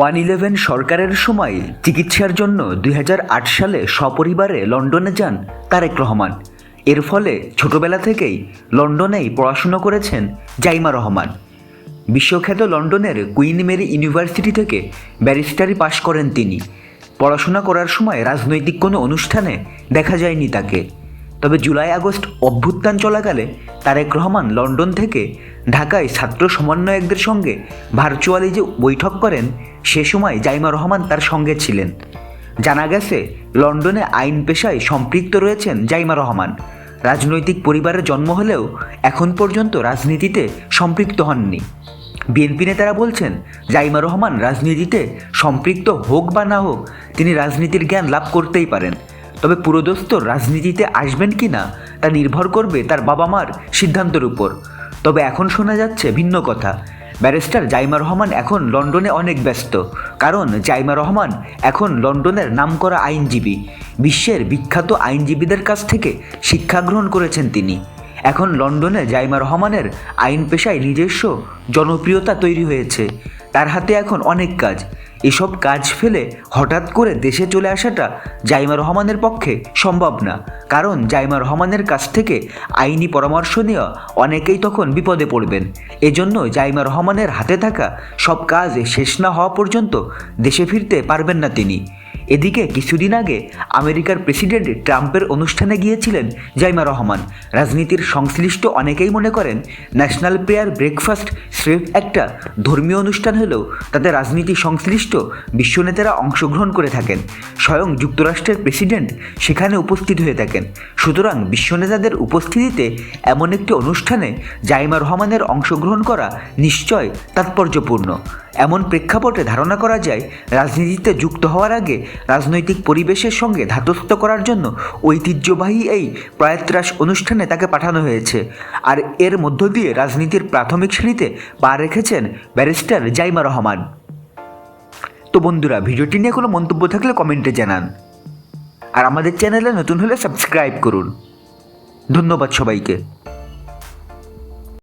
One eleven সরকারের সময় চিকিৎসার জন্য দুই হাজার আট সালে সপরিবারে লন্ডনে যান তারেক রহমান। এর ফলে ছোটবেলা থেকেই লন্ডনেই পড়াশুনো করেছেন জাইমা রহমান। বিশ্বখ্যাত লন্ডনের কুইন মেরি ইউনিভার্সিটি থেকে ব্যারিস্টারি পাশ করেন তিনি। পড়াশোনা করার সময় রাজনৈতিক কোনো অনুষ্ঠানে দেখা যায়নি তাকে। তবে জুলাই আগস্ট অভ্যুত্থান চলাকালে তারেক রহমান লন্ডন থেকে ঢাকায় ছাত্র সমন্বয়কদের সঙ্গে ভার্চুয়ালি যে বৈঠক করেন, সে সময় জাইমা রহমান তার সঙ্গে ছিলেন। জানা গেছে, লন্ডনে আইন পেশায় সম্পৃক্ত রয়েছেন জাইমা রহমান। রাজনৈতিক পরিবারের জন্ম হলেও এখন পর্যন্ত রাজনীতিতে সম্পৃক্ত হননি। বিএনপি নেতারা বলছেন, জাইমা রহমান রাজনীতিতে সম্পৃক্ত হোক বা না হোক, তিনি রাজনীতির জ্ঞান লাভ করতেই পারেন। তবে পুরোদস্ত রাজনীতিতে আসবেন কি না তা নির্ভর করবে তার বাবা মার সিদ্ধান্তের উপর। তবে এখন শোনা যাচ্ছে ভিন্ন কথা। ব্যারিস্টার জাইমা রহমান এখন লন্ডনে অনেক ব্যস্ত। কারণ জাইমা রহমান এখন লন্ডনের নামকরা আইনজীবী। বিশ্বের বিখ্যাত আইনজীবীদের কাছ থেকে শিক্ষা গ্রহণ করেছেন তিনি। এখন লন্ডনে জাইমা রহমানের আইন পেশায় নিজস্ব জনপ্রিয়তা তৈরি হয়েছে। তার হাতে এখন অনেক কাজ। এসব কাজ ফেলে হঠাৎ করে দেশে চলে আসাটা জাইমা রহমানের পক্ষে সম্ভব না। কারণ জাইমা রহমানের কাছ থেকে আইনি পরামর্শ নেওয়া অনেকেই তখন বিপদে পড়বেন। এজন্য জাইমা রহমানের হাতে থাকা সব কাজ শেষ না হওয়া পর্যন্ত দেশে ফিরতে পারবেন না তিনি। এদিকে কিছুদিন আগে আমেরিকার প্রেসিডেন্ট ট্রাম্পের অনুষ্ঠানে গিয়েছিলেন জাইমা রহমান। রাজনীতির সংশ্লিষ্ট অনেকেই মনে করেন, ন্যাশনাল প্রেয়ার ব্রেকফাস্ট স্রেফ একটা ধর্মীয় অনুষ্ঠান হলেও তাতে রাজনীতি সংশ্লিষ্ট বিশ্বনেতারা অংশগ্রহণ করে থাকেন। স্বয়ং যুক্তরাষ্ট্রের প্রেসিডেন্ট সেখানে উপস্থিত হয়ে থাকেন। সুতরাং বিশ্বনেতাদের উপস্থিতিতে এমন একটি অনুষ্ঠানে জাইমা রহমানের অংশগ্রহণ করা নিশ্চয় তাৎপর্যপূর্ণ। এমন প্রেক্ষাপটে ধারণা করা যায়, রাজনীতিতে যুক্ত হওয়ার আগে রাজনৈতিক পরিবেশের সঙ্গে ধাতস্থ করার জন্য ঐতিহ্যবাহী এই প্রয়াত্রাস অনুষ্ঠানে তাকে পাঠানো হয়েছে। আর এর মধ্য দিয়ে রাজনীতির প্রাথমিক শ্রেণীতে পা রেখেছেন ব্যারিস্টার জাইমা রহমান। তো বন্ধুরা, ভিডিওটি নিয়ে কোনো মন্তব্য থাকলে কমেন্টে জানান। আর আমাদের চ্যানেলে নতুন হলে সাবস্ক্রাইব করুন। ধন্যবাদ সবাইকে।